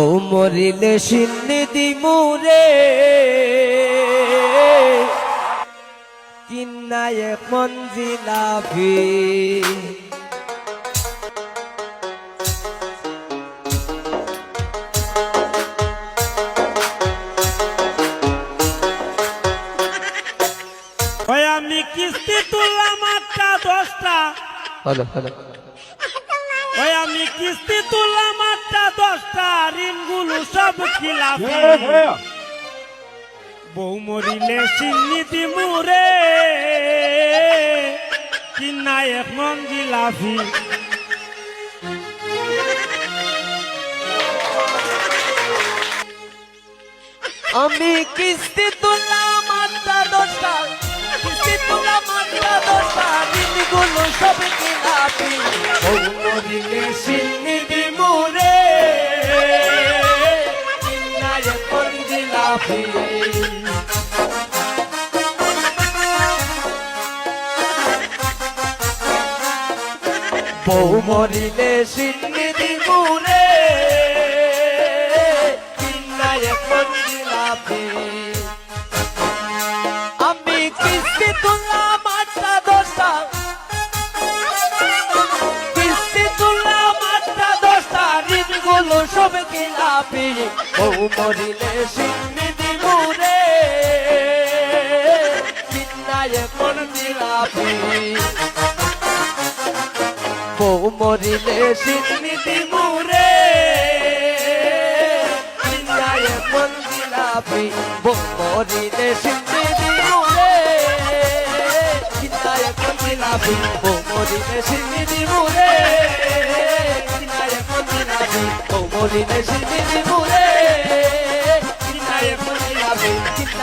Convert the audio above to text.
ও মরিলে সিন্নিধি মুরে কিন্নায় মঞ্জিলাভি আমি কিস্তি তুললাম আটটা দশটা। আমি কিস্তি তুললাম আটটা দশটা। ঋণগুলো সব খিলাফি। বউ মরিলে সিন্নিতি মুরে কিনা এক মঞ্জিলাফি আমি কিস্তি তুললাম আটটা দশটা কিস্তি তুললাম আটটা দশটা দিনগুলো সব কিনাবি মঞ্জিলাভি বউ মরিলে সিন্নিধি মুরে কিন্নায় মঞ্জিলাভি আমি কিস্তি তুললাম আটটা দশটা। কিস্তি তুললাম আটটা দশটা, ঋণগুলো সব কিলাপি বউ মরিলে সিন্নিধি কিন্নায় মঞ্জিলাভি বউ মরিলে সিন্নিধি মুরে কিন্নায় মঞ্জিলাভি বউ মরিলে সিন্নিধি মুরে কিন্নায় মঞ্জিলাভি বউ মরিলে সিন্নিধি মুরে কিন্নায় মঞ্জিলাভি বউ মরিলে সিন্নিধি মুরে